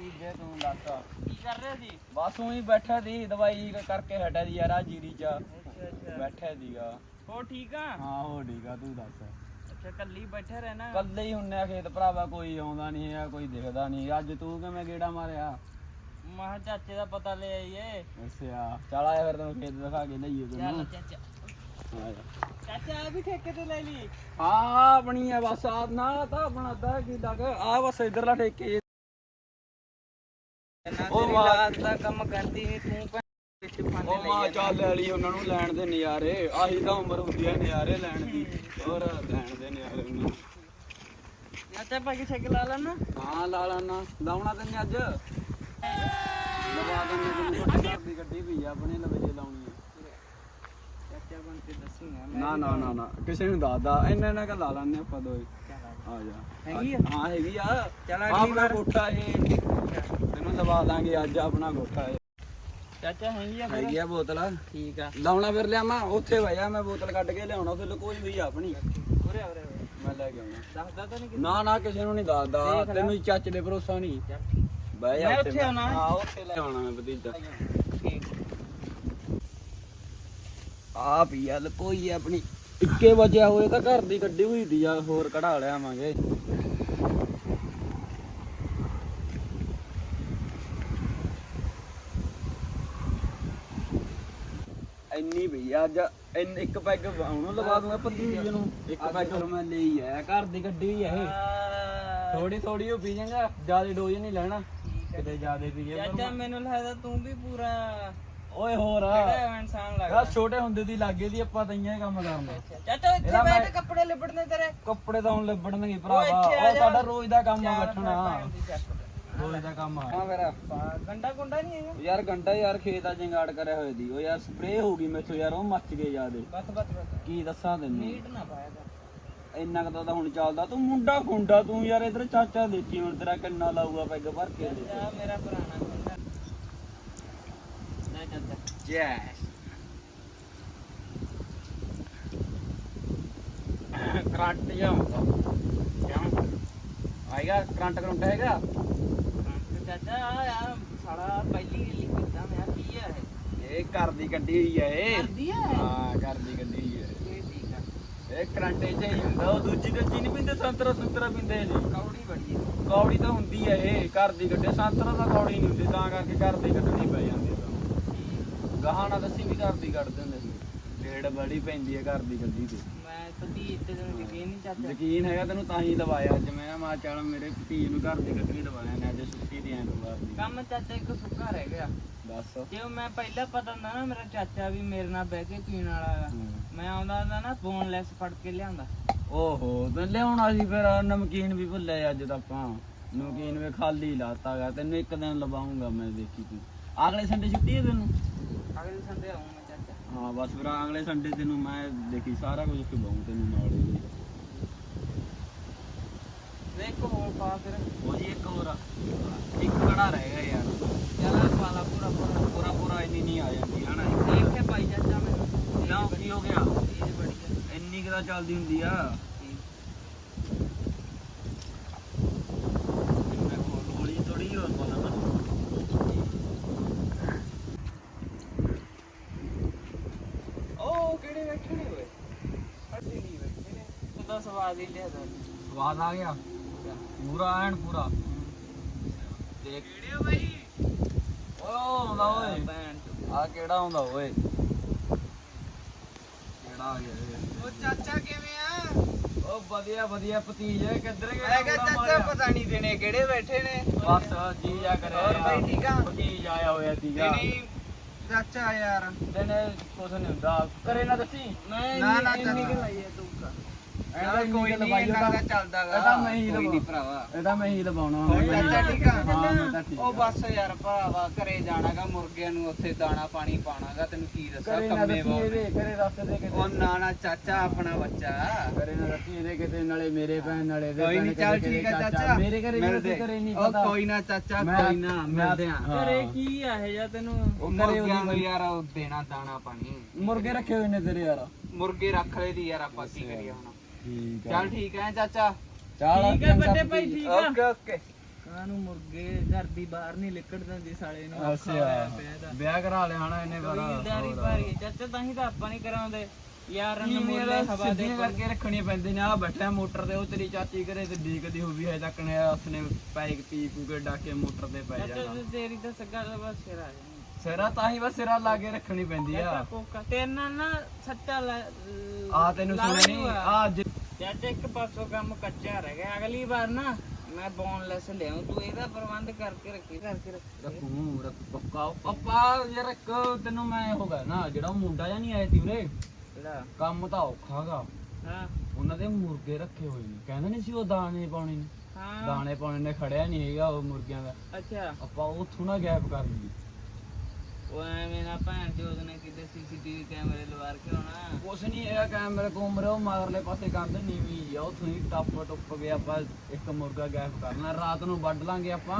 ਵਧੀਆ ਚੱਕੀ ਜੇ ਤੂੰ ਦੱਸ ਕੀ ਕਰ ਰਿਹਾ ਸੀ ਬਸ ਉਹੀ ਬੈਠਾ ਦੀ ਦਵਾਈ ਕਰਕੇ ਹਟਿਆ ਦੀ ਯਾਰ ਆ ਜੀਰੀ ਚ। ਅੱਛਾ ਅੱਛਾ। ਬੈਠਾ ਦੀਗਾ ਹੋ ਠੀਕ ਆ? ਹਾਂ ਹੋ ਠੀਕ ਆ ਤੂੰ ਦੱਸ। ਅੱਛਾ ਕੱਲੀ ਬੈਠਾ ਰਹਿਣਾ? ਕੱਲੇ ਹੀ ਹੁੰਨੇ ਆ ਖੇਤ ਭਰਾਵਾ ਕੋਈ ਆਉਂਦਾ ਨਹੀਂ ਹੈ ਕੋਈ ਦਿਖਦਾ ਨਹੀਂ ਅੱਜ ਤੂੰ ਕਿਵੇਂ ਗੇੜਾ ਮਾਰਿਆ? ਮਾਂ ਚਾਚੇ ਦਾ ਪਤਾ ਲੈ ਆਈਏ। ਅੱਛਾ ਚੱਲ ਆਇਆ ਫਿਰ ਤੈਨੂੰ ਖੇਤ ਦਿਖਾ ਕੇ ਲਈਏ ਚੱਲ ਤੈਨੂੰ ਚਾਚਾ ਆ ਜਾ। ਚਾਚਾ ਆ ਵੀ ਠੇਕੇ ਤੇ ਲੈ ਲਈ। ਹਾਂ ਆਪਣੀ ਹੈ ਬਸ ਆ ਨਾ ਤਾਂ ਆਪਣਾ ਅੱਧਾ ਕੀ ਲੱਗ ਆ ਬਸ ਇਧਰਲਾ ਠੇਕੇ ਨਾ ਉਹ ਮਾਂ- ਲਾਤ ਦਾ ਕੰਮ ਕਰਦੀ ਨਹੀਂ ਤੂੰ ਭੈਣ ਵਿੱਚ ਉਹ ਫਾਨੇ ਮਾਂ ਲਈ ਚੱਲ ਲੈ ਲਈ ਉਹਨਾਂ ਨੂੰ ਲੈਣ ਦੇ ਨਜ਼ਾਰੇ। ਆਹੀ ਤਾਂ ਉਮਰ ਹੁੰਦੀ ਹੈ ਨਜ਼ਾਰੇ ਲੈਣ ਦੀ। ਹੋਰ ਲੈਣ ਦੇ ਨਜ਼ਾਰੇ ਉਹਨਾਂ ਨੂੰ। ਚਾਚਾ ਪਾ ਕੇ ਛੱਕ ਲਾ ਲੈਣਾ। ਹਾਂ ਲਾ ਲਾਣਾ। ਲਾਉਣਾ ਤੈਨੂੰ ਅੱਜ? ਲਵਾ ਦਿੰਦੇ ਤੈਨੂੰ ਵੱਡੀ ਘਰ ਦੀ ਗੱਡੀ ਵੀ ਆ ਆਪਣੇ ਲਵੇ ਜੇ ਲਾਉਣੀ ਹੈ ਚਾਚਾ ਬਣ ਕੇ ਦੱਸੂਗਾ ਨਾ ਨਾ ਨਾ ਨਾ। ਕਿਸੇ ਨੂੰ ਦੱਸਦਾ ਇੰਨਾ ਇੰਨਾ ਕਾ ਲਾ ਲਾਂਦੇ ਆਪਾਂ ਦੋਏ ਆ ਜਾ। ਹੈਗੀ ਆ? ਹਾਂ ਹੈਗੀ ਆ। ਚੱਲ ਅਗਲੀ ਆਪਣਾ ਵਾਰ। ਕੋਠਾ ਇਹ। ਤੈਨੂੰ ਲਵਾ ਦਾਂਗੇ ਅੱਜ ਆਪਣਾ ਇਹ। ਚਾਚਾ ਹੈਗੀ ਆ ਹੈਗੀ ਆ ਬੋਤਲ? ਠੀਕ ਆ। ਲਾਉਣਾ ਫਿਰ ਲਿਆਵਾਂ ਉੱਥੇ ਵਜਾ ਮੈਂ ਬੋਤਲ ਕੱਢ ਕੇ ਲਿਆਉਣਾ ਫਿਰ ਕੋਈ ਵੀ ਆਪਣੀ। ਉਰੇ ਉਰੇ। ਮੈਂ ਲੈ ਕੇ ਆਉਣਾ। ਦੱਸਦਾ ਤਾਂ ਨਹੀਂ ਨਾ? ਨਾ ਕਿਸੇ ਨੂੰ ਨਹੀਂ ਦੱਸਦਾ। ਤੈਨੂੰ ਚੱਚ ਦੇ ਭਰੋਸਾ ਨਹੀਂ। ਬਹਿ ਜਾ ਮੈਂ ਉੱਥੇ ਆਉਣਾ। ਹੈ? ਹਾਂ ਉੱਥੇ ਲੈ ਆਉਣਾ ਮੈਂ ਭਤੀਜਾ। ਠੀਕ। ਆ ਪੀ ਆ ਲਕੋਈ ਆ ਆਪਣੀ। ਇੱਕੇ ਵਜਿਆ ਹੋਏ ਤਾਂ ਘਰ ਦੀ ਕੱਢੀ ਹੋਈ ਦੀ ਆ ਹੋਰ ਕਢਾ ਲਿਆਵਾਂਗੇ। ਇੰਨੀ ਪਈ ਆ ਅੱਜ ਇੰਨ- ਇੱਕ ਪੈਗ ਆਉਣੋਂ ਲਵਾ ਦੂੰਗਾ ਭਤੀਜ ਨੂੰ ਇੱਕ ਪੈਗ। ਮੈਂ ਲਈ ਆ। ਘਰ ਦੀ ਹੋਈ ਆ ਇਹ। ਥੋੜੀ ਥੋੜੀ ਉਹ ਪੀ ਜਾਂਗਾ ਜ਼ਿਆਦਾ ਡੋਜ਼ ਨਹੀਂ ਲੈਣਾ। ਕਿਤੇ ਜ਼ਿਆਦਾ ਪੀ ਗਿਆ ਚਾਚਾ ਮੈਨੂੰ ਲੱਗਦਾ ਤੂੰ ਵੀ ਪੂਰਾ ਓਏ ਹੋਰ ਕਿਹੜਾ ਇਨਸਾਨ ਯਾਰ ਲੱਗਦਾ ਛੋਟੇ ਹੁੰਦੇ ਦੀ ਲੱਗੇ ਦੀ ਆਪਾਂ ਤਾਂ ਇਆਂ ਹੀ ਕੰਮ ਕਰਨਾ। ਚਾਚਾ ਇੱਥੇ ਇਹਦਾ ਬੈਠ ਮੈਂ- ਕੱਪੜੇ ਲਿਬੜਨੇ ਤੇਰੇ। ਕੱਪੜੇ ਤਾਂ ਹੁਣ ਲੱਭਣਗੇ ਭਰਾਵਾ। ਆ ਉਹ ਜਾ। ਸਾਡਾ ਰੋਜ਼ ਦਾ ਕੰਮ ਆ ਬੈਠਣਾ। ਰੋਜ਼ ਦਾ ਕੰਮ ਆ। ਹਾਂ ਮੇਰਾ ਗੰਡਾ ਗੁੰਡਾ ਨਹੀਂ ਹੈਗਾ? ਯਾਰ ਘੰਟਾ ਯਾਰ ਖੇਤ ਆ ਜੰਗਾੜ ਕਰਿਆ ਹੋਇਆ ਦੀ। ਉਹ ਯਾਰ ਸਪਰੇਅ ਹੋ ਗਈ ਮੈਥੋਂ ਯਾਰ ਉਹ ਮੱਚ ਗਏ ਜਿਆਦੇ। ਬਸ ਬਸ ਬਸ। ਕੀ ਦੱਸਾਂ ਤੈਨੂੰ? ਮੀਟ ਨਾ ਪਾਇਆ ਕਰ। ਇੰਨਾ ਕੁ ਤਾਂ ਹੁਣ ਚੱਲਦਾ। ਤੂੰ ਮੁੰਡਾ ਖੁੰਡਾ ਤੂੰ ਯਾਰ ਇਧਰ ਚਾਚਾ ਦੇਖੀ ਹੁਣ ਤੇਰਾ ਕਿੰਨਾ ਲਾਊਗਾ ਪੈਗ ਭਰ ਕੇ ਦੇ ਚਾਚਾ ਮੇਰਾ ਪੁਰਾਣਾ ਗੁੰਡਾ ਲੈ ਚਾਚਾ ਜੈਸ ਕਰੰਟ ਜਾਉਂਦਾ ਕਿਉਂ? ਆਏਗਾ? ਕਰੰਟ ਕਰੰਟ ਹੈਗਾ? ਚਾਚਾ ਆ ਯਾਰ ਸਾਲਾ ਪਹਿਲੀ ਰੀਲੀ ਕੀਤਾ ਮੈਂ ਕੀ ਆ ਇਹ? ਇਹ ਘਰ ਦੀ ਗੱਡੀ ਹੋਈ ਆ ਇਹ। ਕਰਦੀ ਆ ਹਾਂ ਘਰ ਦੀ ਗੱਡੀ ਹੋਈ ਆ ਇਹ। ਠੀਕ ਆ। ਇਹ ਕਰੰਟ ਚ ਹੀ ਹੁੰਦਾ ਉਹ ਦੂਜੀ ਗੱਡੀ ਨਹੀਂ ਪੀਂਦੇ ਸੰਤਰਾ ਸੰਤਰਾ ਪੀਂਦੇ ਨੇ ਕੌੜੀ ਬੜੀ ਹੈ ਕੌੜੀ ਤਾਂ ਹੁੰਦੀ ਆ ਇਹ ਘਰ ਦੀ ਗੱਡੀ ਸੰਤਰਾ ਤਾਂ ਕੌੜੀ ਨਹੀਂ ਹੁੰਦੀ ਤਾਂ ਕਰਕੇ ਘਰ ਦੀ ਕੱਢਣੀ ਪੈ ਜਾਂਦੀ ਤਾਂ। ਗਾਹਾਂ ਨਾਲ ਦੱਸੀ ਵੀ ਘਰ ਦੀ ਕੱਢਦੇ ਹੁੰਦੇ ਸੀ। ਡੇਢ ਬੜੀ ਪੈਂਦੀ ਹੈ ਘਰ ਦੀ ਗੱਡੀ ਤੇ। ਮੈਂ ਭਤੀਜ ਤੇ ਤੈਨੂੰ ਯਕੀਨ ਨਹੀਂ ਚਾਚਾ। ਯਕੀਨ ਹੈਗਾ ਤੈਨੂੰ ਤਾਂ ਹੀ ਲਵਾਇਆ ਅੱਜ। ਮੈਂ ਮਾ ਚੱਲ ਮੇਰੇ ਭਤੀਜ ਨੂੰ ਘਰ ਦੀ ਗੱਡੀ ਲਵਾਇਆ ਨੇ ਅੱਜ ਕੰਮ ਚਾਚਾ ਇੱਕ ਸੁੱਕਾ ਰਹਿ ਗਿਆ। ਦੱਸ ਜੇ ਮੈਂ ਪਹਿਲਾਂ ਪਤਾ ਹੁੰਦਾ ਨਾ ਮੇਰਾ ਚਾਚਾ ਵੀ ਮੇਰੇ ਨਾਲ ਬਹਿ ਕੇ ਪੀਣ ਵਾਲਾ ਹੂੰ। ਮੈਂ ਆਉਂਦਾ ਹੁੰਦਾ ਨਾ ਬੋਨਲੈਸ ਫੜ ਕੇ ਲਿਆਉਂਦਾ। ਓਹੋ ਤੇ ਲਿਆਉਣਾ ਸੀ ਫਿਰ ਨਮਕੀਨ ਵੀ ਭੁੱਲੇ ਅੱਜ ਤਾਂ ਆਪਾਂ। ਨਮਕੀਨ ਵੀ ਖਾਲੀ ਲਾਤਾਗਾ ਤੈਨੂੰ ਇੱਕ ਦਿਨ ਲਵਾਉਂਗਾ ਮੈਂ ਦੇਖੀ ਤੂੰ। ਅਗਲੇ ਸੰਡੇ ਛੁੱਟੀ ਹੈ ਤੈਨੂੰ? ਅਗਲੇ ਸੰਡੇ ਆਉਂ ਮੈਂ ਚਾਚਾ। ਹਾਂ ਬਸ ਫਿਰ ਅਗਲੇ ਸੰਡੇ ਤੈਨੂੰ ਮੈਂ ਦੇਖੀ ਸਾਰਾ ਕੁਝ ਖਵਾਉਂ ਤੈਨੂੰ ਨਾਲ ਹੀ। ਦੇਖ ਹੋਰ ਪਾ ਫਿਰ। ਉਹ ਜੀ ਇੱਕ ਹੋਰ ਆ। ਇੱਕ ਕੜਾ ਰਹਿ ਗਿਆ ਯਾਰ। ਚੱਲ ਪਾਲਾ ਪੂਰਾ ਪੂਰਾ ਪੂਰਾ ਪੂਰਾ ਇੰਨੀ ਨਹੀਂ ਆ ਜਾਂਦੀ ਹਨਾ? ਦੇਖ ਕੇ ਪਾਈ ਚਾਚਾ ਮੈਨੂੰ। ਕਿਉਂ ਕੀ ਹੋ ਗਿਆ? ਇਹ ਬੜੀ ਹੈ ਇੰਨੀ ਕਿਦਾ ਚੱਲਦੀ ਹੁੰਦੀ ਆ। ਮੈਂ ਕੋਲ ਹੌਲੀ ਥੋੜੀ ਹੋਰ ਨਾ ਉਹ ਕਿਹੜੇ ਬੈਠੇ ਨੇ ਓਏ? ਅੱਡੀ ਨਹੀਂ ਬੈਠੇ ਨੇ। ਉਹਦਾ ਸਵਾਦ ਹੀ ਲਿਆ ਦਾ ਸਵਾਦ ਆ ਗਿਆ? ਪੂਰਾ ਐਨ ਪੂਰਾ। ਦੇਖ। ਕਿਹੜੇ ਬਾਈ ਓ ਆਉਂਦਾ ਓਏ। ਆ ਕਿਹੜਾ ਆਉਂਦਾ ਓਏ? ਕਿਹੜਾ ਆ ਗਿਆ ਇਹ? ਉਹ ਚਾਚਾ ਕਿਵੇਂ ਆ? ਓ ਵਧੀਆ ਵਧੀਆ ਭਤੀਜ। ਕਿੱਧਰ ਗਿਆ ਮੈਂ ਕਿਹਾ ਚਾਚਾ ਪਤਾ ਨਹੀਂ ਦੇਣੇ ਕਿਹੜੇ ਬੈਠੇ ਨੇ। ਬਸ ਜੀ ਜਾ ਕਰਿਆ ਹੋਰ ਬਾਈ ਠੀਕ ਆ? ਭਤੀਜ ਆਇਆ ਹੋਇਆ ਸੀਗਾ। ਨਹੀਂ ਚਾਚਾ ਯਾਰ। ਦਿਨੇ ਕੁਛ ਨਹੀਂ ਹੁੰਦਾ। ਕਰੇ ਨਾ ਦੱਸੀ। ਨਾ, ਨਾ, ਚਾਚਾ। ਤੂੰ ਕਾ ਐਂਦਾ ਕੋਈ ਨਹੀਂ ਇੰਨਾ ਕੁ ਚੱਲਦਾ ਗਾ ਇਹਦਾ ਮੈਂ ਹੀ ਕੋਈ ਲਵਾਉ- ਨਹੀਂ ਭਰਾਵਾ। ਇਹਦਾ ਮੈਂ ਹੀ ਲਵਾਉਣਾ ਹੋਰ ਚਾਚਾ ਠੀਕ ਆ? ਹਾਂ ਮੈਂ ਤਾਂ ਠੀਕ ਉਹ ਬਸ ਯਾਰ ਭਰਾਵਾ ਘਰੇ ਜਾਣਾਗਾ ਮੁਰਗਿਆਂ ਨੂੰ ਉੱਥੇ ਦਾਣਾ ਪਾਣੀ ਪਾਣਾਗਾ ਤੈਨੂੰ ਕੀ ਦੱਸਾਂ ਕਰੇ ਨਾ ਕੰਮੇ ਦੱਸੀ ਬਹੁਤ ਇਹਦੇ ਕਰੇ ਦੱਸ ਦੇ ਕਿਤੇ। ਉਹ ਨਾ ਨਾ ਚਾਚਾ ਆਪਣਾ ਬੱਚਾ। ਕਰੇ ਨਾ ਦੱਸੀ ਇਹਦੇ ਕਿਤੇ ਨਾਲੇ ਮੇਰੇ ਭੈਣ ਨਾਲੇ ਇਹਦੇ ਕੋਈ ਭੈਣ, ਨਹੀਂ ਕਿਤੇ ਚੱਲ ਠੀਕ ਆ ਚਾਚਾ। ਮੇਰੇ ਘਰੇ ਵੀ ਮਿਲਦੇ। ਕਰੇ ਨਹੀਂ ਉਹ ਪਤਾ। ਕੋਈ ਨਾ ਚਾਚਾ ਮੈਂ- ਕੋਈ ਨਾ ਮਿਲਦੇ ਆ। ਹਾਂ। ਘਰੇ ਕੀ ਆ ਇਹ ਜਾਂ ਤੈਨੂੰ? ਉਹ ਘਰੇ ਉਹਦੀ ਮੁਰਗਿਆਂ ਨੂੰ ਕੋਈ- ਯਾਰ ਉਹ ਦੇਣਾ ਦਾਣਾ ਪਾਣੀ। ਮੁਰਗੇ ਰੱਖੇ ਹੋਏ ਨੇ ਤੇਰੇ ਯਾਰ। ਮੁਰਗੇ ਰੱਖ ਲੈ ਦੀ ਯਾਰ ਆਪਾਂ ਕੀ ਕਰੀਏ ਹੁਣ? ਠੀਕ ਚੱਲ ਠੀਕ ਹੈ ਚਾਚਾ। ਚੱਲ ਠੀਕ ਹੈ ਵੱਡੇ ਭਾਈ ਠੀਕ ਆ? Okay okay. ਕਾਨੂੰ ਮੁਰਗੇ ਘਰ ਦੀ ਬਾਹਰ ਨਹੀਂ ਲਿਕੜ ਦਿੰਦੀ ਸਾਲੇ ਨੂੰ ਅੱਛਾ। ਵਿਆਹ ਕਰਾ ਲਿਆ ਹਨਾ ਇਹਨੇ ਪਰ ਕਬੀਲਦਾਰੀ ਭਾਰੀ ਚਾਚਾ ਤਾਂ ਹੀ ਤਾਂ ਆਪਾਂ ਨਹੀਂ ਕਰਾਉਂਦੇ। ਯਾਰਾਂ ਨੂੰ ਦਾ ਹਵਾ ਦੇ ਕਰਕੇ ਰੱਖਣੀਆਂ ਪੈਂਦੀਆਂ ਨੇ ਆ ਬੈਠਾ ਮੋਟਰ ਤੇ ਉਹ ਤੇਰੀ ਚਾਚੀ ਘਰੇ ਤੇ ਡੀਕਦੀ ਹੋਈ ਹੈ ਤੱਕ ਨੇ ਉਸਨੇ ਪਾਈਕ ਪੀ ਪੂ ਕੇ ਡਾਕੇ ਮੋਟਰ ਤੇ ਪੈ ਜਾਣਾ। ਤੇਰੀ ਤਾਂ ਸੱਗਾ ਦਾ ਬਸ ਸਿਰ ਆ ਜਾਣਾ ਸਿਰਾ ਤਾਂ ਹੀ ਬਸ ਸਿਰਾ ਲਾ ਕੇ ਰੱਖਣੀ ਪੈਂਦੀ ਆ। ਕੋਕਾ। ਤੇਰੇ ਨਾਲ ਨਾ ਸੱਚਾ ਆ ਤੈਨੂੰ ਸੁਣਿਆ ਨਹੀਂ ਆ ਚਾਚਾ ਇੱਕ ਪਾਸੋਂ ਕੰਮ ਕੱਚਾ ਰਹਿ ਗਿਆ। ਅਗਲੀ ਵਾਰ ਨਾ ਮੈਂ ਬੋਨਲੈਸ ਲਿਆਉਂ ਤੂੰ ਇਹਦਾ ਪ੍ਰਬੰਧ ਕਰਕੇ ਰੱਖੀ ਕਰਕੇ ਰੱਖੀ। ਰੱਖੂ ਰੱਖ ਪੱਕਾ। ਪੱਪਾ ਯਾਰ ਇੱਕ ਤੈਨੂੰ ਮੈਂ ਹੋਗਾ ਨਾ ਜਿਹੜਾ ਉਹ ਮੁੰਡਾ ਜਾਂ ਨਹੀਂ ਆਇਆ ਤੀ ਉਰੇ ਕਿਹੜਾ? ਕੰਮ ਤਾਂ ਔਖਾਗਾ। ਹਾਂ। ਉਹਨਾਂ ਦੇ ਮੁਰਗੇ ਰੱਖੇ ਹੋਏ ਨੇ। ਕਹਿੰਦੇ ਨਹੀਂ ਸੀ ਉਹ ਦਾਣੇ ਪਾਉਣੇ ਨੇ। ਹਾਂ। ਦਾਣੇ ਪਾਉਣੇ ਨੇ ਖੜਿਆ ਨਹੀਂ ਹੈਗਾ ਉਹ ਮੁਰਗਿਆਂ ਦਾ। ਅੱਛਾ। ਆਪਾਂ ਉੱਥੋਂ ਨਾ ਗੈਪ ਕਰ ਲਈਏ। ਉਹ ਐਵੇਂ ਨਾ ਭੈਣ ਚੋਦ ਨੇ ਕਿਤੇ ਸੀਸੀਟੀਵੀ ਕੈਮਰੇ ਲਵਾ ਕੇ ਹੋਣਾ ਕੁਛ ਨਹੀਂ ਹੈਗਾ ਕੈਮਰੇ ਕੁਮਰੇ ਉਹ ਮਗਰਲੇ ਪਾਸੇ ਕੰਧ ਨੀਵੀਂ ਆ ਉੱਥੋਂ ਹੀ ਟੱਪ ਟੁੱਪ ਗਿਆ ਆਪਾਂ ਇੱਕ ਮੁਰਗਾ ਗੈਪ ਕਰਨਾ ਰਾਤ ਨੂੰ ਵੱਢ ਲਾਂਗੇ ਆਪਾਂ।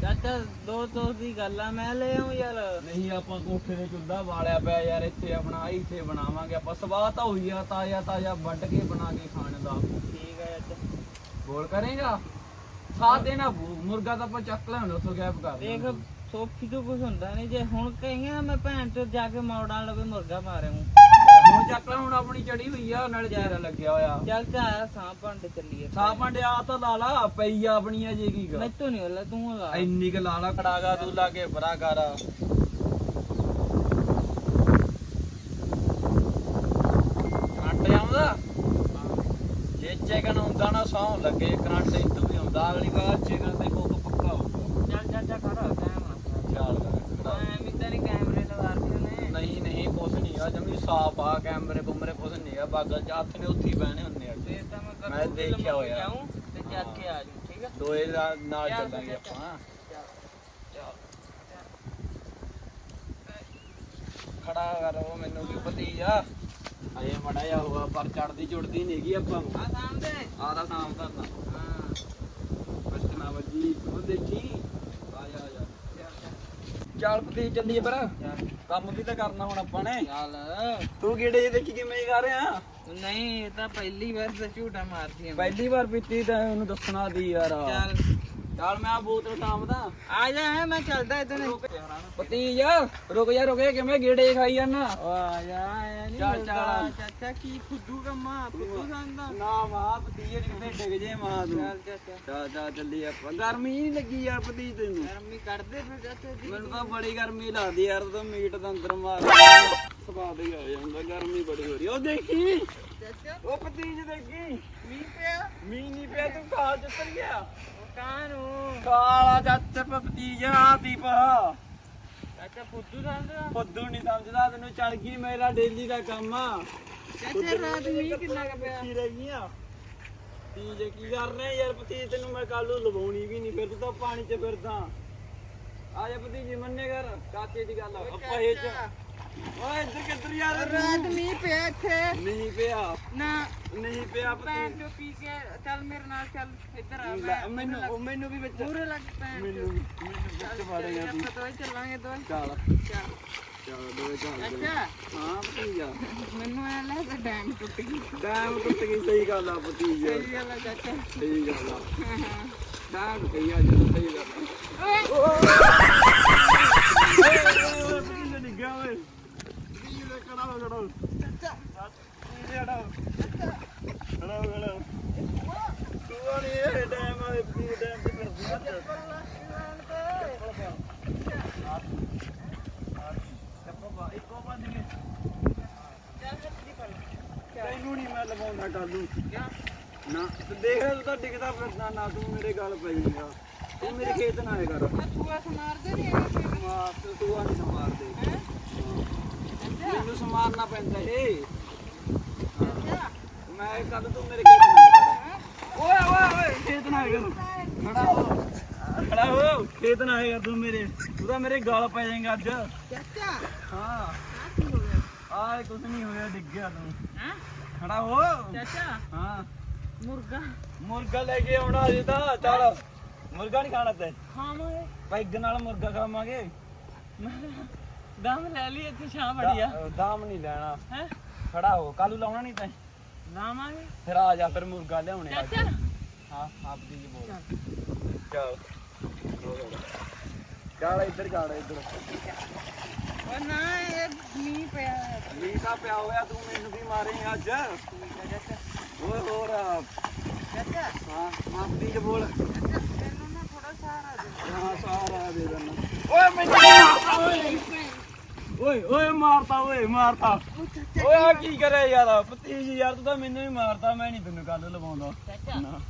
ਚਾਚਾ ਦੋ ਦੋ ਦੀ ਗੱਲ ਆ ਮੈਂ ਲੈ ਆਉਂ ਯਾਰ। ਨਹੀਂ ਆਪਾਂ ਕੋਠੇ ਦੇ ਚੁੱਲ੍ਹਾ ਵਾਲਿਆ ਪਿਆ ਯਾਰ ਇੱਥੇ ਆਪਣਾ ਇੱਥੇ ਬਣਾਵਾਂਗੇ ਆਪਾਂ। ਸਵਾਦ ਤਾਂ ਹੋਈ ਆ ਤਾਜ਼ਾ ਤਾਜ਼ਾ ਵੱਢ ਕੇ ਬਣਾ ਕੇ ਖਾਣ ਦਾ। ਠੀਕ ਹੈ ਚਾਚਾ। ਬੋਲ ਕਰੇਗਾ? ਸਾਥ ਦੇਣਾ ਮੁਰਗਾ ਤਾਂ ਆਪਾਂ ਚੱਕ ਲੈਣ ਉੱਥੋਂ ਗੈਪ ਕਰ ਦੇਖ। ਸੋਫੀ ਤੋਂ ਕੁਝ ਹੁੰਦਾ ਨਹੀਂ। ਜੇ ਹੁਣ ਕਹੀਆਂ ਮੈਂ ਭੈਣ ਚੋਦ ਜਾ ਕੇ ਮੌੜਾਂ ਲਵੇ ਮੁਰਗਾ ਮਾਰਿਆ ਹੂੰ ਹੁਣ ਚੱਕ ਲੈ ਹੁਣ ਆਪਣੀ ਚੜੀ ਹੋਈ ਆ ਨਾਲੇ ਤੇਰਾ ਲੱਗਿਆ ਹੋਇਆ। ਚੱਲ ਚਾਹ ਸਾਂ ਭੰਡ ਚੱਲੀਏ। ਸਾਹ ਭਾਂਡੇ ਆ ਤਾਂ ਲਾ ਲਾ ਪਈ ਆ ਆਪਣੀ ਅਜੇ ਕੀ ਗਾ ਮੈਥੋਂ ਨਹੀਂ होला ਤੂੰ ਲਾ। ਇੰਨੀ ਕ ਲਾ ਲਾ ਖੜਾਗਾ ਤੂੰ ਲਾਗੇ ਬਰਾ ਕਰ ਕਰੰਟ ਆਉਂਦਾ? ਜੇ ਚੈਕਨ ਹੁੰਦਾ ਨਾ ਸੌਂ ਲੱਗੇ ਕਰੰਟ ਇਦੋਂ ਵੀ ਆਉਂਦਾ। ਅਗਲੀ ਵਾਰ ਚੈਕਨ ਤੇ ਕੋਕ ਪੱਕਾ ਹੋਊਗਾ। ਚੱਲ ਚਾਚਾ ਖੜਾ ਟਾਈਮ ਨਾ। ਐਵੇਂ ਤਾਂ ਨਹੀਂ ਕੈਮਰੇ ਲਵਾ ਕੇ ਨੇ ਨਹੀਂ ਨਹੀਂ ਕੁਛ ਨਹੀਂ ਆ ਜਮੀ ਸਾਫ਼ ਆ ਕੈਮਰੇ ਕੁਮਰੇ ਕੁਛ ਨਹੀਂ ਆ ਬਾਗਲ ਹੱਥ ਨੇ ਉੱਥੇ ਬਹਿਣੇ ਹੁੰਦੇ ਆ ਫੇਰ ਤਾਂ ਮੈਂ ਕਰ ਮੈਂ ਦੇਖਿਆ ਹੋਇਆ। ਜਾਊਂ ਤੇ ਚੱਕ ਕੇ ਆ ਜਾਊਂ ਠੀਕ ਆ? ਦੋਏ ਨਾਲ ਨਾਲ ਚੱਲ ਚੱਲਾਂਗੇ ਚੱਲ। ਆਪਾਂ ਖੜਾ ਕਰ ਉਹ ਮੈਨੂੰ ਕੀ ਭਤੀਜਾ ਅਜੇ ਮੜਾ ਜਾ ਹੋਆ ਪਰ ਚੜਦੀ ਚੁੜਦੀ ਨਹੀਂ ਹੈਗੀ ਆਪਾਂ ਨੂੰ। ਆ ਸਾਹਮਣੇ ਆ ਦਾ। ਧਰਨਾ ਹਾਂ ਬਚਨਾ ਵੱਜੀ ਉਹ ਦੇਖੀ ਆ ਜਾ ਆ ਜਾ ਚੱਲ ਭਤੀ ਚੱਲੀਏ ਪਰ। ਚੱਲ ਕੰਮ ਵੀ ਤਾਂ ਕਰਨਾ ਹੁਣ ਆਪਾਂ ਨੇ। ਚੱਲ। ਤੂੰ ਕਿਹੜੇ ਜਿਹੇ ਦੇਖੀ ਕਿਵੇਂ ਕਰ ਰਿਹਾ? ਨਹੀਂ ਇਹ ਤਾਂ ਪਹਿਲੀ ਵਾਰ ਤਾਂ ਝੂਟਾ ਮਾਰਦੀ ਆ। ਪਹਿਲੀ ਵਾਰ ਪੀਤੀ ਤਾਂ ਉਹਨੂੰ ਦੱਸਣਾ ਦੀ ਯਾਰ। ਚੱਲ। ਚੱਲ ਮੈਂ ਆ ਬੋਤਲ ਸਾਂਭਦਾ। ਆ ਜਾ ਮੈਂ ਚੱਲਦਾ ਇਧਰ। ਭਤੀਜਾ ਰੁਕ ਜਾ ਰੁਕ ਜਾ ਕਿਵੇਂ ਗੇੜੇ ਖਾਈ ਜਾਨਾ ਆ ਜਾ ਆਇਆ ਨਹੀਂ ਚੱਲ, ਚੱਲ। ਚਾਚਾ ਕੀ ਫੁੱਦੂ ਕੰਮਾ ਫੁੱਦੂ ਸੰਦਾ ਨਾ ਮਾਂ ਭਤੀਜੇ ਕਿਤੇ ਡਿੱਗ ਜੇ ਮਾਂ ਤੂੰ ਚੱਲ ਚਾਚਾ। ਚਾ ਚਾ ਚੱਲੀ ਆਪਾਂ ਗਰਮੀ ਨਹੀਂ ਲੱਗੀ ਯਾਰ ਭਤੀ ਤੈਨੂੰ। ਗਰਮੀ ਕੱਢਦੇ ਫਿਰ ਚਾਚਾ ਜੀ। ਮੈਨੂੰ ਤਾਂ ਬੜੀ ਗਰਮੀ ਲੱਗਦੀ ਯਾਰ ਤੂੰ ਮੀਟ ਦਾ ਅੰਦਰ ਮਾਰ ਸਵਾਦ ਹੀ ਆ ਜਾਂਦਾ ਗਰਮੀ ਬੜੀ ਹੋ ਰਹੀ ਉਹ ਦੇਖੀ। ਚਾਚਾ। ਉਹ ਭਤੀਜ ਦੇਖੀ। ਮੀਂਹ ਪਿਆ? ਮੀਂਹ ਨਹੀਂ ਪਿਆ ਤੂੰ ਖਾ ਚੱਲ ਗਿਆ। ਕਾਨੂੰ ਕਾਲਾ ਜੱਟ ਭਤੀਜਾ ਦੀਪਾ। ਚਾਚਾ ਫੁੱਦੂ ਸੰਦਾ ਫੁੱਦੂ ਨਹੀਂ ਸਮਝਦਾ ਤੈਨੂੰ ਚੜ ਗਈ ਮੇਰਾ ਡੇਲੀ ਦਾ ਕੰਮ। ਆ ਚਾਚਾ ਰਾਤ ਮੀਂਹ ਕਿੰਨਾ ਕੁ ਪਿਆ? ਕੀ ਰਹਿ ਗਈਆਂ। ਤੀਜੇ ਕੀ ਕਰ ਰਹੇ ਯਾਰ ਭਤੀਜ ਤੈਨੂੰ ਮੈਂ ਕੱਲ ਨੂੰ ਲਵਾਉਣੀ ਵੀ ਨਹੀਂ ਫਿਰ ਤੂੰ ਤਾਂ ਪਾਣੀ 'ਚ ਫਿਰਦਾ। ਆ ਜਾ ਭਤੀਜੀ ਮੰਨੇ ਕਰ ਕਾਕੇ ਦੀ ਗੱਲ ਆਪਾਂ ਇਹ ਚ ਓਏ ਇੱਧਰ ਕਿੱਧਰ ਯਾਰ ਰਾਤ ਮੀਂਹ ਪਿਆ ਇੱਥੇ। ਨਹੀਂ ਪਿਆ? ਨਾ ਨਹੀਂ ਪਿਆ ਭੈਣ ਭਤੀਜ ਚੋ ਪੀ ਕੇ ਚੱਲ ਮੇਰੇ ਨਾਲ ਚੱਲ ਇੱਧਰ ਆ ਲੈ, ਮੈਂ। ਮੈਨੂੰ ਉਹ ਮੈਨੂੰ ਵੀ ਵਿੱਚ ਪੂਰੇ ਲੱਗ ਭੈਣ ਮੈਨੂੰ ਮੈਨੂੰ ਵਿੱਚ ਵੜੇਗਾ ਤੂੰ ਆਪਾਂ ਦੋਏ ਚੱਲਾਂਗੇ ਦੋਏ ਚੱਲ। ਚੱਲ। ਚੱਲ ਦੋਏ ਚੱਲ ਦੋਏ। ਅੱਛਾ। ਹਾਂ ਭਤੀਜਾ। ਮੈਨੂੰ ਐ ਲੱਗਦਾ ਡੈਮ ਟੁੱਟ ਗਈ। ਡੈਮ ਟੁੱਟ ਗਈ ਸਹੀ ਗੱਲ ਆ ਭਤੀਜ। ਸਹੀ ਗੱਲ ਆ ਚਾਚਾ। ਸਹੀ ਗੱਲ ਆ। ਡੈਮ ਕਹੀ ਆ ਜਦੋਂ ਸਹੀ ਗੱਲ ਆ। ਓਏ। ਓਏ ਡਿੱਗਿਆ ਓਏ। ਭਤੀਜ ਦੇ ਕੜਾ ਤੈਨੂੰ ਨਹੀਂ ਮੈਂ ਲਵਾਉਂਦਾ ਕੱਲੂ ਨਾ ਤੇ ਦੇਖ ਤੂੰ ਤਾਂ ਡਿੱਗਦਾ ਫਿਰਦਾ ਨਾ ਤੂੰ ਮੇਰੇ ਗੱਲ ਪਈ ਜਾਏਗਾ ਤੂੰ ਮੇਰੇ ਖੇਤ ਨਾ ਆਇਆ ਕਰ ਤੂੰ ਮਾਰਦੇ ਨਹੀਂ ਹੈਗੇ ਮਾਰ ਤੇ ਤੂੰ ਆ ਮੈਨੂੰ ਸਮਾਰਨਾ ਪੈਂਦਾ ਏ। ਮੈਂ ਕਦ ਤੂੰ ਮੇਰੇ ਖੇਤ ਨਾ ਓਏ ਓਏ ਓਏ ਖੇਤ ਨਾ ਕਰ। ਖੜਾ ਹੋ। ਖੜਾ ਹੋ। ਖੇਤ ਨਾ ਕਰ ਤੂੰ ਮੇਰੇ। ਤੂੰ ਤਾਂ ਮੇਰੇ ਗਲ ਪੈ ਜਾਏਗਾ ਅੱਜ। ਚਾਚਾ। ਹਾਂ। ਆਹ ਕੁਝ ਨਹੀਂ ਹੋਇਆ ਡਿੱਗ ਗਿਆ ਤੂੰ। ਹਾਂ? ਖੜਾ ਹੋ। ਚਾਚਾ। ਹਾਂ। ਮੁਰਗਾ। ਮੁਰਗਾ ਲੈ ਕੇ ਆਉਣਾ ਅਜੇ ਤਾਂ। ਚੱਲ। ਮੁਰਗਾ ਨਹੀਂ ਖਾਣਾ ਤੇ। ਖਾਵਾਂਗੇ। ਪੈਗ ਨਾਲ ਮੁਰਗਾ ਖਾਵਾਂਗੇ। ਦਮ ਲੈ ਲਈ ਇੱਥੇ ਛਾਂ ਬੜੀਆ ਦਾ- ਦਾਮ ਨਹੀਂ ਲੈਣਾ। ਹੈ? ਖੜਾ ਹੋ ਕੱਲੂ ਲਾਉਣਾ ਨਹੀਂ ਤੈਂ? ਲਾਵਾਂਗੇ। ਫਿਰ ਆ ਜਾ ਫਿਰ ਮੁਰਗਾ ਲਿਆਉਣੇ ਆ। ਚਾਚਾ। ਹਾਂ ਆਪ ਦੀ ਜੀ ਬੋਲ। ਚੱਲ। ਚੱਲ। ਇੱਧਰ ਚੱਲ ਇੱਧਰ। ਉਹ ਨਾ ਇਹ ਮੀਂਹ ਪਿਆ ਹੈ। ਮੀਂਹ ਤਾਂ ਪਿਆ ਹੋਇਆ ਤੂੰ ਮੈਨੂੰ ਵੀ ਮਾਰੇਂਗਾ ਅੱਜ। ਓਏ ਹੋਰ। ਚਾਚਾ। ਹਾਂ ਮਾਫੀ ਚ ਬੋਲ। ਤੈਨੂੰ ਨਾ ਥੋੜਾ ਸਹਾਰਾ ਦੇ। ਹਾਂ ਸਾਰਾ ਦੇ ਦੇਣਾ ਓਏ ਮੈਨੂੰ ਮਾਰਤਾ ਓਏ ਓਏ ਓਏ ਮਾਰਤਾ ਓਏ ਮਾਰਤਾ। ਓਏ ਆ ਕੀ ਕਰਿਆ ਯਾਰ? ਭਤੀਜ ਯਾਰ ਤੂੰ ਤਾਂ ਮੈਨੂੰ ਹੀ ਮਾਰਤਾ ਮੈਂ ਨਹੀਂ ਤੈਨੂੰ ਗੱਲ ਲਵਾਉਂਦਾ। ਨਾ।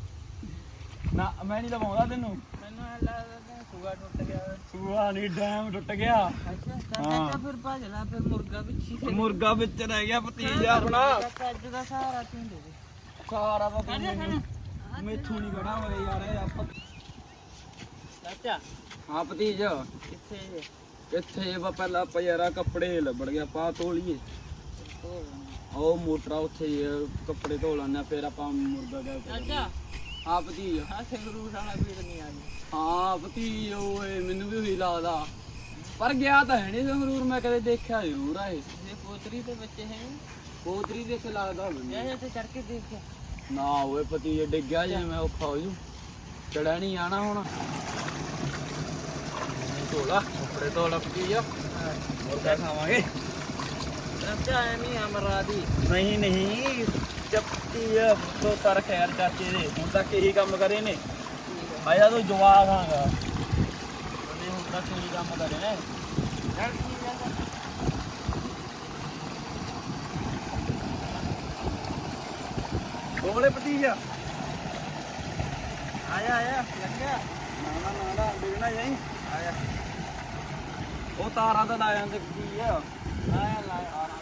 ਨਾ ਮੈਂ ਨਹੀਂ ਲਵਾਉਂਦਾ ਤੈਨੂੰ। ਮੈਨੂੰ ਐਂ ਲੱਗਦਾ ਕਿ ਸੂਆ ਟੁੱਟ ਗਿਆ। ਹੋਵੇ। ਸੂਆ ਨਹੀਂ ਡੈਮ ਟੁੱਟ ਗਿਆ। ਅੱਛਾ ਫਿਰ ਭੱਜ ਲੈ ਫਿਰ ਮੁਰਗਾ ਤੇ ਮੁਰਗਾ ਵਿੱਚ ਰਹਿ ਗਿਆ ਭਤੀਜ ਆਪਣਾ। ਅੱਜ ਦਾ ਸਹਾਰਾ ਤੂੰ ਦੇ ਦੇ। ਤੂੰ ਮੈਨੂੰ ਮੈਥੋਂ ਨਹੀਂ ਖੜਾ ਹੋਏ ਯਾਰ ਆਪਾਂ ਚਾਚਾ। ਹਾਂ ਭਤੀਜ। ਕਿੱਥੇ ਜੇ? ਇੱਥੇ ਵਾ ਪਹਿਲਾਂ ਆਪਾਂ ਯਾਰਾ ਕੱਪੜੇ ਲੱਭੜ ਗਿਆ ਪਾ ਤੋਲੀਏ ਉਹ ਮੋਟਰਾ ਉੱਥੇ ਹੀ ਆ, ਕੱਪੜੇ ਧੋ ਲੈਣਾ ਫਿਰ ਆਪਾਂ ਮੁਰਗਾ ਦਾ ਚਾਚਾ ਹਾਂ ਭਤੀਜ। ਆ ਸੰਗਰੂਰ ਵਾਲਾ ਵੀਰ ਨਹੀਂ ਆ ਗਿਆ। ਹਾਂ ਭਤੀਜ ਓਏ ਮੈਨੂੰ ਵੀ ਉਹੀ ਲੱਗਦਾ। ਪਰ ਗਿਆ ਤਾਂ ਹੈ ਨਹੀਂ ਸੰਗਰੂਰ ਮੈਂ ਕਦੇ ਦੇਖਿਆ ਜ਼ਰੂਰ ਆ ਇਹ। ਇਹ ਪੋਤਰੀ ਦੇ ਬੱਚੇ ਹੈ। ਪੋਤਰੀ ਦੇ ਕੇ ਲੱਗਦਾ ਮੈਨੂੰ। ਜਾ ਜਾ ਤੇ ਚੜ ਕੇ ਦੇਖ ਨਾ ਓਏ ਭਤੀਜ ਡਿੱਗਿਆ ਜੇ ਮੈਂ ਔਖਾ ਹੋ ਜੂ। ਚੜਾ ਨਹੀਂ ਆਣਾ ਹੁਣ। ਧੋਲਾ। ਕੱਪੜੇ ਧੋਲਾ ਭਤੀਜ ਮੁਰਗਾ ਖਾਵਾਂਗੇ? ਚਾਚਾ ਐਵੇਂ ਅਮਰਾ ਦੀ ਨਹੀਂ ਨਹੀਂ ਚੱਪੀ ਤੋ ਤਰ ਖੈਰ ਚਾਚੇ ਦੇ। ਹੁਣ ਤੱਕ ਇਹੀ ਕੰਮ ਕਰੇ ਨੇ। ਆਇਆ ਤੂੰ ਜਵਾਬ ਆਂਗਾ। ਉਹਨੇ ਹੁਣ ਤੱਕ ਇਹੀ ਕੰਮ ਕਰੇ ਨੇ। ਚੜ ਕੀ ਜਾਂਦਾ ਕੋਲੇ ਭਤੀਜਾ। ਆਇਆ ਆਇਆ। ਲੱਗਿਆ? ਨਾ ਨਾ ਨਾ ਨਾ ਦੇਖਣਾ ਜਾਈ ਆਇਆ। ਉਹ ਤਾਰਾਂ ਤਾਂ ਲਾ ਜਾਂਦੇ ਕੀ ਆ? ਆਇਆ ਲਾ ਆਰਾ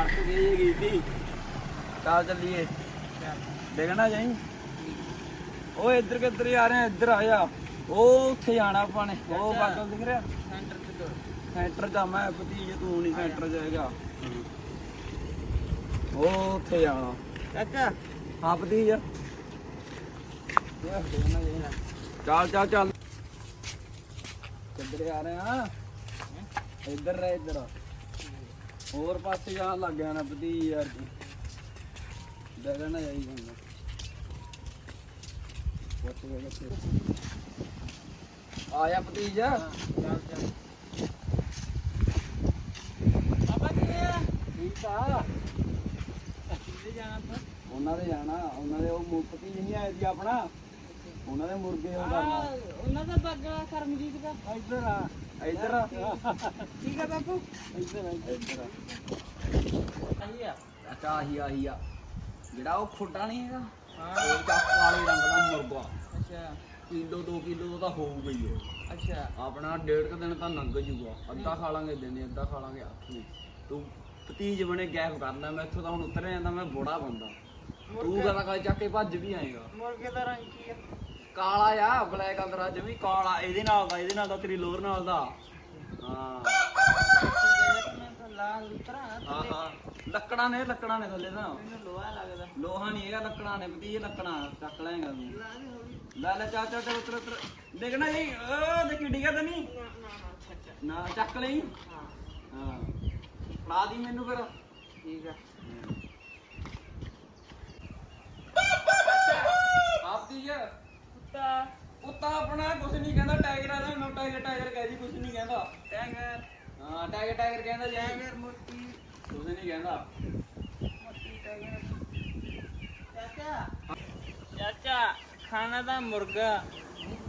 ਅੜਕ ਗਈ ਗਈ ਤੀ ਚੱਲ ਚੱਲੀਏ। ਦੇਖਣਾ ਜਾਈ। ਉਹ ਇੱਧਰ ਕਿੱਧਰ ਹੀ ਆ ਰਹੇ ਆ ਇੱਧਰ ਆ ਜਾ। ਉਹ ਉੱਥੇ ਜਾਣਾ ਆਪਾਂ ਨੇ। ਉਹ ਬਾਗਲ ਦਿਖ ਰਿਹਾ? ਸੈਂਟਰ ਤੇ ਦੋ ਸੈਂਟਰ ਜਾ ਮੈਂ ਭਤੀਜੇ ਤੂੰ ਨਹੀਂ ਸੈਂਟਰ ਜਾਏਗਾ ਉਹ ਉੱਥੇ ਜਾਣਾ ਚਾਚਾ ਹਾਂ ਭਤੀਜ ਚੱਲ ਚੱਲ ਚੱਲ। ਕਿੱਧਰ ਆ ਰਹੇ ਆ? ਇੱਧਰ ਰਹਿ ਇੱਧਰ ਹੋਰ ਪਾਸੇ ਜਾਣ ਲੱਗ ਗਿਆ ਨਾ ਭਤੀਜ ਯਾਰ ਜੀ। ਡਰ ਨਾ ਜਾਈ ਜਾਂਦਾ। ਆਇਆ ਭਤੀਜ ਚੱਲ ਚੱਲ। ਕਿੱਥੇ ਆ ਠੀਕ ਆ? ਜਾਣਾ ਤਾਂ ਉਹਨਾਂ ਦੇ ਜਾਣਾ ਉਹਨਾਂ ਦੇ ਉਹ ਮੁਫਤੀ ਨਹੀਂ ਆਏ ਸੀ ਆਪਣਾ। ਉਹਨਾਂ ਦੇ ਮੁਰਗੇ ਉਹ ਕਰਨਾ। ਉਹਨਾਂ ਦਾ ਬਾਗਲਾ ਕਰਮਜੀਤ ਦਾ। ਇੱਧਰ ਆ ਇੱਧਰ ਆ। ਠੀਕ ਆ ਬਾਪੂ? ਇੱਧਰ ਆ ਇੱਧਰ ਆ। ਆਹੀ ਆ। ਅੱਛਾ ਆਹੀ ਆਹੀ ਆ। ਜਿਹੜਾ ਉਹ ਖੁੱਡਾ ਨਹੀਂ ਹੈਗਾ ਹਾਂ। ਉਹ ਚਾ ਕਾਲੇ ਰੰਗ ਦਾ ਮੁਰਗਾ। ਅੱਛਾ। ਕਿਲੋ 2 ਕਿਲੋ ਦਾ ਹੋਊਗਾ ਹੀ ਉਹ। ਅੱਛਾ। ਆਪਣਾ ਡੇਢ ਕੁ ਦਿਨ ਤਾਂ ਲੰਘ ਜੂਗਾ। ਅੱਧਾ ਖਾ ਲਾਂਗੇ ਦਿਨੇ ਅੱਧਾ ਖਾ ਲਾਂਗੇ ਹੱਥ ਨੂੰ ਤੂੰ ਭਤੀਜ ਬਣੇ ਗੈਪ ਕਰਨਾ ਮੈਂ ਇੱਥੋਂ ਤਾਂ ਹੁਣ ਉਤਰ ਜਾਂਦਾ ਮੈਂ ਬੋੜਾ ਬੰਦਾ। ਤੂੰ ਗਲਾ ਕਾਲੇ ਚੱਕ ਕੇ ਭੱਜ ਵੀ ਆਏਗਾ। ਮੁਰਗੇ ਦਾ ਰੰਗ ਕੀ ਆ? ਕਾਲਾ ਆ ਬਲੈਕ ਅੰਦਰ ਜਮੀ ਕਾਲਾ ਇਹਦੇ ਨਾਲ ਦਾ ਇਹਦੇ ਨਾਲ ਦਾ ਤੇਰੀ ਲੋਰ ਨਾਲ ਦਾ। ਹਾਂ। ਮੈਂ ਤਾਂ ਲਾਲ ਉਤਰਾ ਹਾਂ ਹਾਂ। ਲੱਕੜਾਂ ਨੇ ਲੱਕੜਾਂ ਨੇ ਥੱਲੇ ਤਾਂ। ਮੈਨੂੰ ਲੋਹਾ ਲੱਗਦਾ। ਲੋਹਾ ਨਹੀਂ ਹੈਗਾ ਲੱਕੜਾਂ ਨੇ ਇਹ ਲੱਕੜਾਂ ਚੱਕ ਲੈਂਗਾ ਤੂੰ। ਲੈ ਲੈ ਚਾ ਚਾ ਉਤਰ ਉਤਰ। ਦੇਖਣਾ ਜੀ ਉਹ ਦੇਖੀ ਡਿੱਗਾ ਤਾਂ ਨਹੀਂ? ਨਾ ਚੱਕ ਲਈ। ਹਾਂ। ਫੜਾ ਦੀ ਮੈਨੂੰ ਫਿਰ। ਠੀਕ ਆ। ਆਪਦੀ ਜੇ ਕੁੱਤਾ। ਕੁੱਤਾ ਆਪਣਾ ਕੁਝ ਨਹੀਂ ਕਹਿੰਦਾ ਟਾਈਗਰ ਆ ਨਾ ਟਾਈਗਰ ਟਾਈਗਰ ਕਹਿਦੀ ਕੁਝ ਨਹੀਂ ਕਹਿੰਦਾ। ਟੈਂਗਰ ਹਾਂ ਟਾਈਗਰ ਟਾਈਗਰ ਕਹਿੰਦਾ ਜੀ। ਟੈਂਗਰ ਮੋਟੀ ਕੁਝ ਨਹੀਂ ਕਹਿੰਦਾ। ਮੋਟੀ ਟੈਂਗਰ ਚਾਚਾ। ਚਾਚਾ ਖਾਣਾ ਦਾ ਮੁਰਗਾ।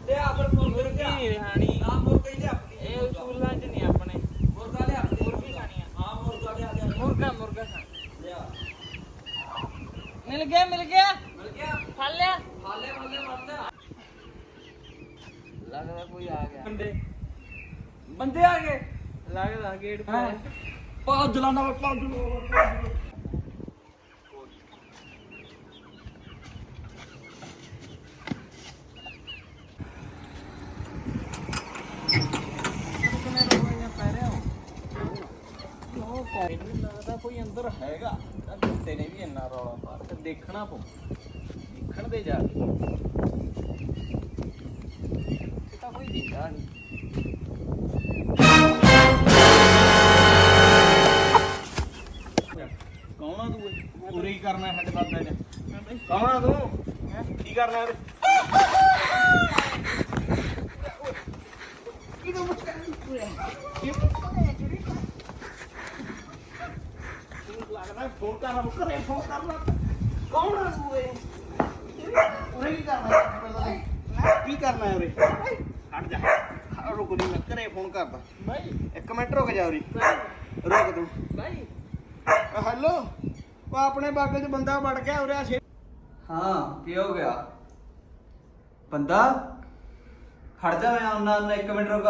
ਤੇ ਆਪਰ ਮੁਰਗਾ ਕੀ ਰਿਹਾਣੀ ਆ ਮੁਰਗਾ ਹੀ ਲਿਆ। ਇਹ ਉਸੂਲਾਂ ਚ ਨਹੀਂ ਆਪਣੇ ਮੁਰਗਾ ਲਿਆ ਮੁਰਗੀ ਖਾਣੀ ਆ ਹਾਂ ਮੁਰਗਾ ਲਿਆ ਲਿਆ ਮੁਰਗਾ ਲਿਆ ਮਿਲ ਗਿਆ ਮਿਲ ਗਿਆ। ਮਿਲ ਗਿਆ। ਫੜ ਲਿਆ। ਹਾਲੇ ਹਾਲੇ ਮਰਦਾ ਲੱਗਦਾ ਕੋਈ ਆ ਗਿਆ। ਬੰਦੇ। ਬੰਦੇ ਆ ਗਏ। ਲੱਗਦਾ ਗੇਟ ਪਾ ਜਲਾਣਾ ਵਾ ਪਾ ਜਲਾਣਾ ਕਿੰਨੇ ਰੋਈਆਂ ਪੈ ਰਿਹਾ ਉਹ ਕੋਈ ਨਹੀਂ ਲੱਗਦਾ ਕੋਈ ਅੰਦਰ ਹੈਗਾ, ਤਾਂ ਕੁੱਤੇ ਨੇ ਵੀ ਇੰਨਾ ਰੌਲਾ ਪਾਰ ਤੇ ਦੇਖਣਾ ਪਊ, ਦੇਖਣ ਦੇ ਜਾ ਕੇ। ਇਹ ਤਾਂ ਕੋਈ ਦਿਖਦਾ ਨਹੀਂ। ਉਰੇ ਹਟ ਜਾ। ਹਾਂ, ਰੁਕ ਨਹੀਂ ਮੈਂ ਘਰੇ ਫੋਨ ਕਰਦਾ। ਬਾਈ। ਇੱਕ ਮਿੰਟ ਰੁਕ ਜਾ ਉਰੇ। ਰੁਕ ਤੂੰ। ਬਾਈ। ਹੈਲੋ ਉਹ ਆਪਣੇ ਬਾਗੇ 'ਚ ਬੰਦਾ ਵੜ ਗਿਆ ਉਰੇ ਆ ਛੇ ਹਾਂ ਕੀ ਹੋ ਗਿਆ? ਬੰਦਾ? ਖੜ ਜਾ ਮੈਂ ਆਉਣਾ ਆਉਣਾ ਇੱਕ ਮਿੰਟ ਰੁਕ।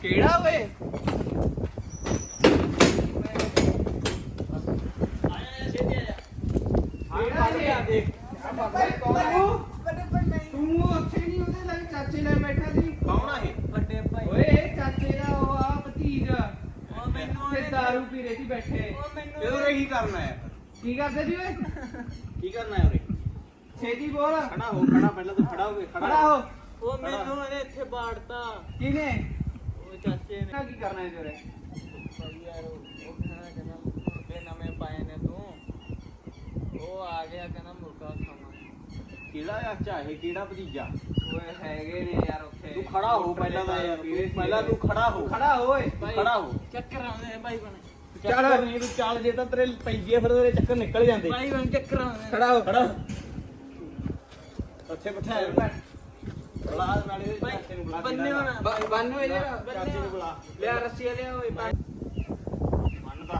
ਕਿਹੜਾ ਓਏ? ਕਿਹੜਾ ਦੇਖ। ਤੂੰ ਉੱਥੇ ਨਹੀਂ ਉਹਦੇ ਨਾਲ ਚਾਚੇ ਨਾਲ ਬੈਠਾ ਸੀ ਕੌਣ ਆ ਇਹ ਵੱਡੇ ਭਾਈ ਓਏ ਇਹ ਚਾਚੇ ਦਾ ਉਹ ਆ ਭਤੀਜ ਉਹ ਮੈਨੂੰ ਤੇ ਦਾਰੂ ਪੀ ਰਹੇ ਸੀ ਬੈਠੇ ਉਹ ਮੈਨੂੰ ਇਹ ਉਰੇ ਕੀ ਕਰਨਾ ਹੈ ਕੀ ਕਰਦੇ ਸੀ ਓਏ ਕੀ ਕਰਨਾ ਹੈ ਉਰੇ ਛੇਤੀ ਬੋਲ ਖੜਾ ਹੋ ਖੜਾ ਪਹਿਲਾਂ ਤੂੰ ਖੜਾ ਹੋ ਕੇ ਖੜਾ ਹੋ ਉਹ ਮੈਨੂੰ ਇਹਨੇ ਇੱਥੇ ਬਾੜਤਾ ਕਿਨੇ ਉਹ ਚਾਚੇ ਨੇ ਕੀ ਕਰਨਾ ਹੈ ਤੇਰੇ ਯਾਰ ਉਹ ਕਹਿੰਦਾ ਕਹਿੰਦਾ ਮੁਰਗੇ ਨਵੇਂ ਪਾਏ ਨੇ ਤੂੰ ਉਹ ਆ ਗਿਆ ਕਹਿੰਦਾ ਕਿਹੜਾ ਚਾਚਾ ਇਹ ਕਿਹੜਾ ਭਤੀਜਾ? ਓਏ ਹੈਗੇ ਨੇ ਯਾਰ ਉੱਥੇ। ਤੂੰ ਖੜਾ ਹੋ ਪਹਿਲਾਂ ਤਾਂ ਯਾਰ ਤੂੰ ਪਹਿਲਾਂ ਤੂੰ ਖੜਾ ਹੋ। ਖੜਾ ਹੋ ਓਏ। ਖੜਾ ਹੋ। ਚੱਕਰ ਆਉਂਦੇ ਨੇ ਭਾਈ ਬਣੇ। ਚੱਲ ਨਹੀਂ ਤੂੰ ਚੱਲ ਜੇ ਤਾਂ ਤੇਰੇ ਪੈਂਦੀ ਫਿਰ ਤੇਰੇ ਚੱਕਰ ਨਿਕਲ ਜਾਂਦੇ। ਭਾਈ ਬਣ ਚੱਕਰ ਆਉਂਦੇ ਖੜਾ ਹੋ। ਖੜਾ ਉੱਥੇ ਬਿਠਾਇਆ ਬੁਲਾ ਨਾਲੇ ਚਾਚੇ ਨੂੰ ਬੁਲਾ ਬੰਨੇ ਹੋਣਾ। ਬੰਨੋ ਇਹਦੇ ਚਾਚੇ ਨੂੰ ਬੁਲਾ। ਲਿਆ ਰੱਸੀ ਲਿਆ ਓਏ ਮੰਨਦਾ।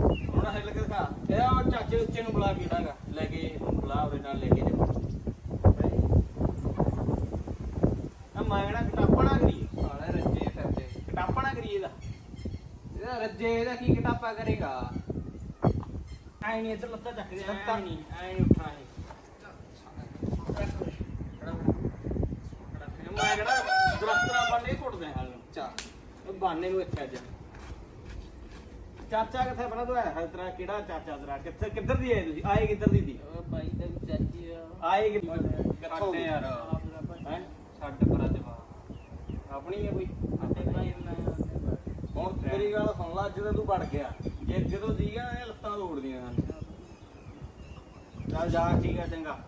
ਹੁਣ ਹਿੱਲ ਕੇ ਦਿਖਾ ਇਹ ਚਾਚੇ ਉੱਚੇ ਨੂੰ ਬੁਲਾ ਕੇ ਦਾਗਾ ਲੈ ਕੇ ਬੁਲਾ ਉਹਦੇ ਨਾਲ ਲੈ ਕੇ ਜਾ। ਆ ਮੈਂ ਨਾ ਕਟਾਪਣਾ ਕਰੀ ਸਾਲੇ ਰੱਜੇ ਫਿਰਦੇ ਕਟਾਪਣਾ ਕਰੀ ਇਹਦਾ। ਇਹਦਾ ਰੱਜੇ ਇਹਦਾ ਕੀ ਕਿਤਾਬਾ ਕਰੇਗਾ? ਐ ਨਹੀਂ ਇੱਧਰ ਲੱਤਾਂ ਚੱਕ ਦੇ ਐ ਨਹੀਂ। ਐ ਨਹੀਂ ਉੱਠਣਾ ਇਹ। ਮੈਂ ਕਿਹੜਾ ਦਰਖਤਾਂ ਬੰਨੇ ਘੁੱਟਦੇ ਹਾਲ ਨੂੰ ਚਾ ਉਹ ਬਾਨੇ ਨੂੰ ਇੱਥੇ ਅੱਜ। ਚਾਚਾ ਕਿੱਥੇ ਬਣਾ ਤੂੰ? ਹੈ ਤੇਰਾ ਕਿਹੜਾ ਚਾਚਾ ਤੇਰਾ? ਕਿੱਥੇ ਕਿੱਧਰ ਦੀ ਆਏ ਤੁਸੀਂ? ਆਏ ਕਿੱਧਰ ਦੀ ਦੀ ਉਹ ਭਾਈ ਦਾ ਚਾਚੀ ਆਏ ਕਿ ਕਿੱਥੋਂ? ਕੱਟੇ ਯਾਰ ਆਪਣਾ ਭਾਈ ਹੈ ਛੱਡ ਪਰਾਂ ਜਵਾਬ ਆਪਣੀ ਹੈ ਕੋਈ? ਹੁਣ ਤੇਰੀ ਗੱਲ ਸੁਣ ਲਾ ਜਦੋਂ ਤੂੰ ਵੜ ਗਿਆ। ਜੇ ਜਦੋਂ ਸੀਗਾ ਇਹ ਲੱਤਾਂ ਤੋੜਦੀਆਂ ਹਨ। ਚੱਲ ਜਾ, ਠੀਕ ਹੈ ਚੰਗਾ।